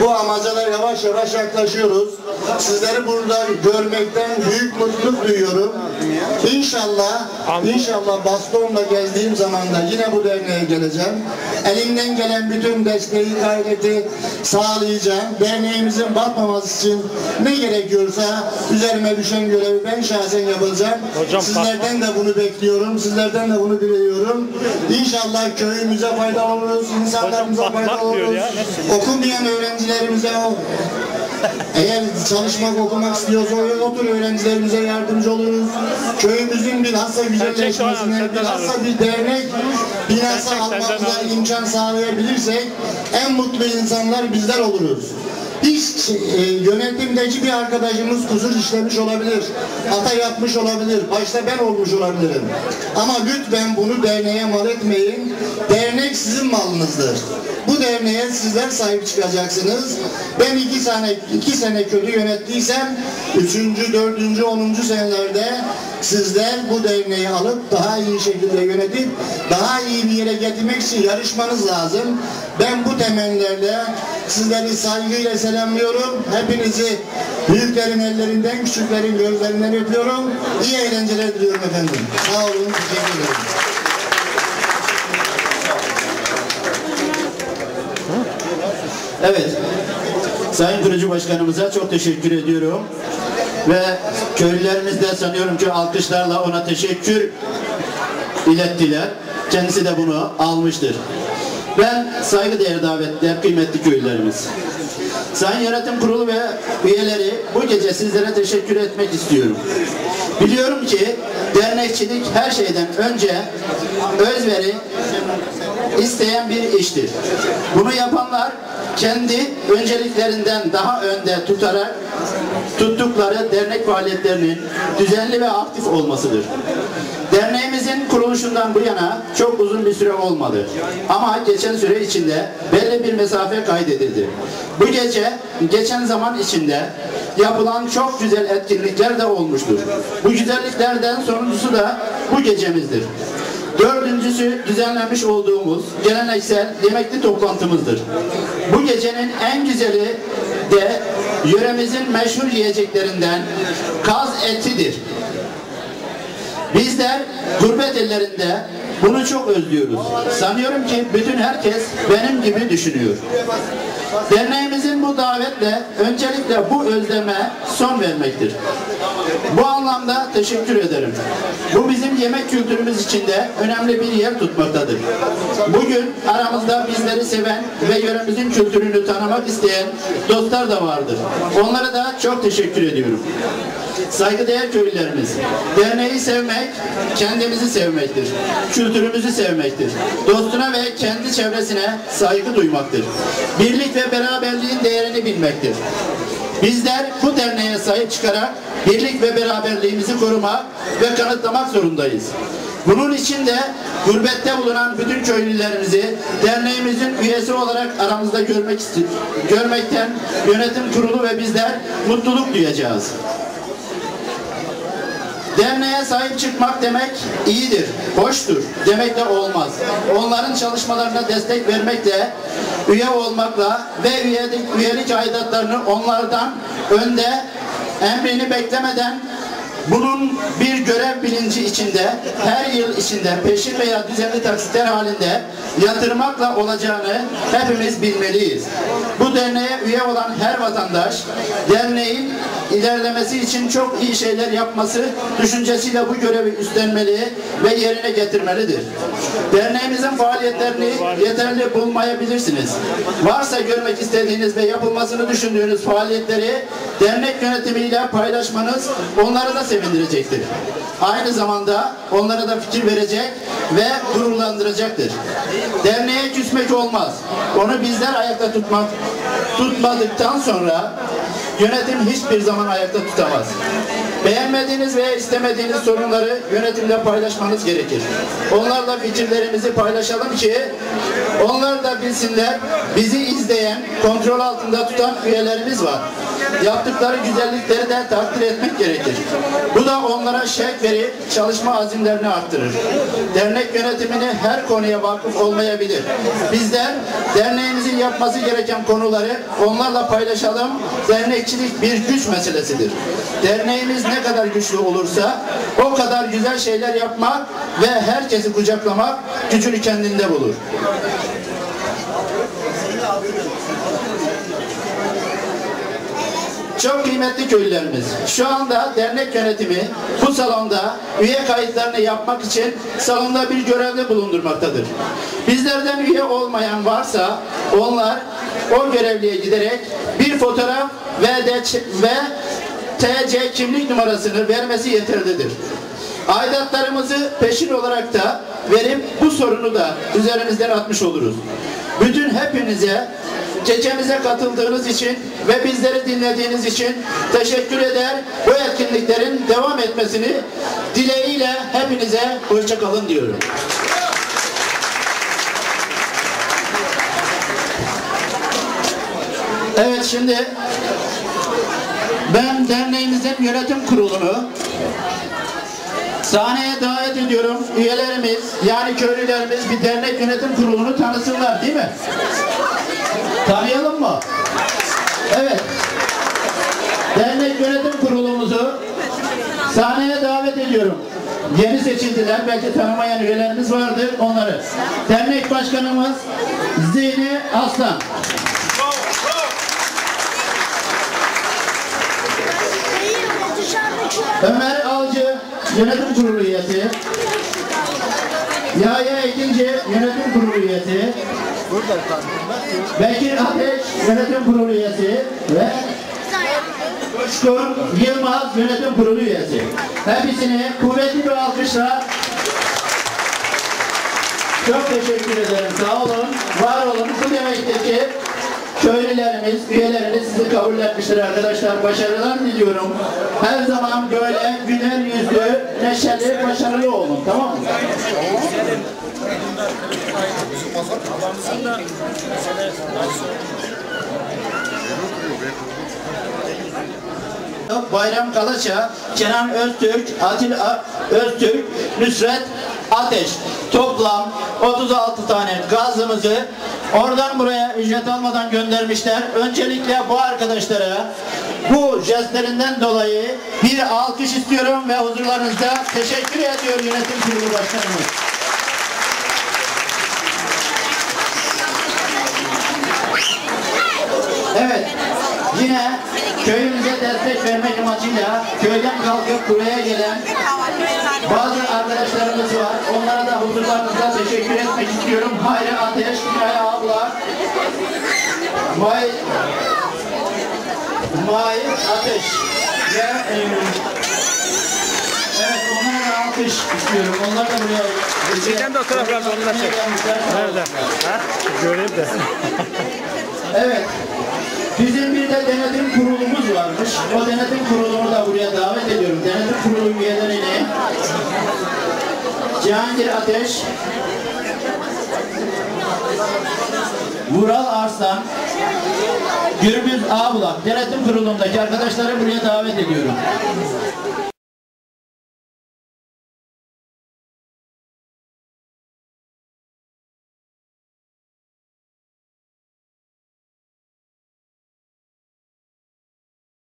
Bu amaca da yavaş yavaş yaklaşıyoruz. Sizleri burada görmekten büyük mutluluk duyuyorum. İnşallah, inşallah bastonla gezdiğim zaman da yine bu derneğe geleceğim. Elimden gelen bütün desteği, gayreti sağlayacağım. Derneğimizin batmaması için ne gerekiyorsa üzerime düşen görevi ben şahsen yapacağım. Hocam, Sizlerden de bunu bekliyorum. Sizlerden de bunu diliyorum. İnşallah köyümüze faydalı oluruz, insanlarımıza faydalı oluruz. Okumayan öğrencilerimize o eğer çalışmak, okumak istiyorsa o tür öğrencilerimize yardımcı oluruz. Köyümüzün bilhassa güzelleşmesine, bilhassa bir dernek binası almamıza imkan sağlayabilirsek en mutlu insanlar bizler oluruz. Hiç e, yönetimdeki bir arkadaşımız kusur işlemiş olabilir, hata yapmış olabilir, başta ben olmuş olabilirim. Ama lütfen bunu derneğe mal etmeyin. Dernek sizin malınızdır. Bu derneğe sizler sahip çıkacaksınız. Ben iki sene, iki sene kötü yönettiysem, üçüncü, dördüncü, onuncu senelerde sizler bu derneği alıp daha iyi şekilde yönetip daha iyi bir yere getirmek için yarışmanız lazım. Ben bu temellerle sizleri saygıyla selamlıyorum. Hepinizi büyüklerin ellerinden, küçüklerin gözlerinden öpüyorum. İyi eğlenceler diliyorum efendim. Sağ olun, teşekkür ederim. Evet. Sayın Kurucu Başkanımıza çok teşekkür ediyorum. Ve köylülerimiz de sanıyorum ki alkışlarla ona teşekkür ilettiler. Kendisi de bunu almıştır. Ben saygıdeğer davetler kıymetli köylülerimiz. Sayın Yönetim Kurulu ve üyeleri bu gece sizlere teşekkür etmek istiyorum. Biliyorum ki dernekçilik her şeyden önce özveri isteyen bir iştir. Bunu yapanlar kendi önceliklerinden daha önde tutarak tuttukları dernek faaliyetlerinin düzenli ve aktif olmasıdır. Kuruluşundan bu yana çok uzun bir süre olmadı. Ama geçen süre içinde belli bir mesafe kaydedildi. Bu gece geçen zaman içinde yapılan çok güzel etkinlikler de olmuştur. Bu güzelliklerden sonuncusu da bu gecemizdir. Dördüncüsü düzenlemiş olduğumuz geleneksel yemekli toplantımızdır. Bu gecenin en güzeli de yöremizin meşhur yiyeceklerinden kaz etidir. Bizler gurbet ellerinde bunu çok özlüyoruz. Sanıyorum ki bütün herkes benim gibi düşünüyor. Derneğimizin bu davetle öncelikle bu özleme son vermektir. Bu anlamda teşekkür ederim. Bu bizim yemek kültürümüz içinde önemli bir yer tutmaktadır. Bugün aramızda bizleri seven ve yöremizin kültürünü tanımak isteyen dostlar da vardır. Onlara da çok teşekkür ediyorum. Saygıdeğer köylülerimiz, derneği sevmek, kendimizi sevmektir. Kültürümüzü sevmektir. Dostuna ve kendi çevresine saygı duymaktır. Birlik ve beraberliğin değerini bilmektir. Bizler bu derneğe sahip çıkarak birlik ve beraberliğimizi korumak ve kanıtlamak zorundayız. Bunun için de gurbette bulunan bütün köylülerimizi derneğimizin üyesi olarak aramızda görmek görmekten yönetim kurulu ve bizler mutluluk duyacağız. Derneğe sahip çıkmak demek iyidir, hoştur demek de olmaz. Onların çalışmalarına destek vermekle, üye olmakla ve üyelik, üyelik aidatlarını onlardan önde emrini beklemeden bunun bir görev bilinci içinde her yıl içinde peşin veya düzenli taksitler halinde yatırmakla olacağını hepimiz bilmeliyiz. Bu derneğe üye olan her vatandaş derneğin ilerlemesi için çok iyi şeyler yapması düşüncesiyle bu görevi üstlenmeli ve yerine getirmelidir. Derneğimizin faaliyetlerini yeterli bulmayabilirsiniz. Varsa görmek istediğiniz ve yapılmasını düşündüğünüz faaliyetleri dernek yönetimiyle paylaşmanız onları da sevindirecektir. Aynı zamanda onlara da fikir verecek ve gururlandıracaktır. Derneğe küsmek olmaz. Onu bizler ayakta tutmak tutmadıktan sonra yönetim hiçbir zaman ayakta tutamaz. Beğenmediğiniz veya istemediğiniz sorunları yönetimle paylaşmanız gerekir. Onlarla fikirlerimizi paylaşalım ki onlar da bilsinler bizi izleyen, kontrol altında tutan üyelerimiz var. Yaptıkları güzellikleri de takdir etmek gerekir. Bu da onlara şevk verip çalışma azimlerini arttırır. Dernek yönetimini her konuya vakıf olmayabilir. Bizler derneğimizin yapması gereken konuları onlarla paylaşalım. Dernekçilik bir güç meselesidir. Derneğimiz ne kadar güçlü olursa o kadar güzel şeyler yapmak ve herkesi kucaklamak gücünü kendinde bulur. Çok kıymetli köylülerimiz. Şu anda dernek yönetimi bu salonda üye kayıtlarını yapmak için salonda bir görevli bulundurmaktadır. Bizlerden üye olmayan varsa onlar o görevliye giderek bir fotoğraf ve de ve TC kimlik numarasını vermesi yeterlidir. Aidatlarımızı peşin olarak da verip bu sorunu da üzerimizden atmış oluruz. Bütün hepinize gecemize katıldığınız için ve bizleri dinlediğiniz için teşekkür eder. Bu etkinliklerin devam etmesini dileğiyle hepinize hoşçakalın diyorum. Evet şimdi ben derneğimizin yönetim kurulunu sahneye davet ediyorum. Üyelerimiz yani köylülerimiz bir dernek yönetim kurulunu tanısınlar değil mi? Mı? Evet. Dernek yönetim kurulumuzu sahneye davet ediyorum. Yeni seçildiler. Belki tanımayan üyelerimiz vardır onları. Dernek başkanımız Zihni Aslan. Ömer Avcı yönetim kurulu üyesi. Yahya ikinci yönetim kurulu üyesi. Bekir Ateş yönetim kurulu üyesi ve Coşkun Yılmaz yönetim kurulu üyesi. Hepsini kuvvetli bir alkışla çok teşekkür ederim. Sağ olun, var olun. Bu demektir ki köylülerimiz, üyelerimiz sizi kabul etmiştir arkadaşlar. Başarılar diliyorum. Her zaman böyle güler yüzlü, neşeli, başarılı olun. Tamam mı? Bayram Kalaça, Kenan Öztürk, Atil Öztürk, Nusret Ateş. Toplam 36 tane gazımızı oradan buraya ücret almadan göndermişler. Öncelikle bu arkadaşlara bu jestlerinden dolayı bir alkış istiyorum ve huzurlarınızda teşekkür ediyor yönetim kurulu başkanımız. Evet. Yine köyümüze destek vermek amacıyla köyden kalkıp buraya gelen bazı arkadaşlarımız var. Onlara da huzurlarınızda teşekkür etmek istiyorum. Hayri Ateş, Maya abla, May, May Ateş ve evet onlara da alkış istiyorum. Onlar da buraya Çeken de o taraflarda onu da çek. Nerede? Ha? Göreyim de. Evet. Bizim varmış. O denetim kurulunu da buraya davet ediyorum. Denetim kurulu üyelerini Cihangir Ateş, Vural Arslan, Gürbüz Ağbulak denetim kurulundaki arkadaşları buraya davet ediyorum.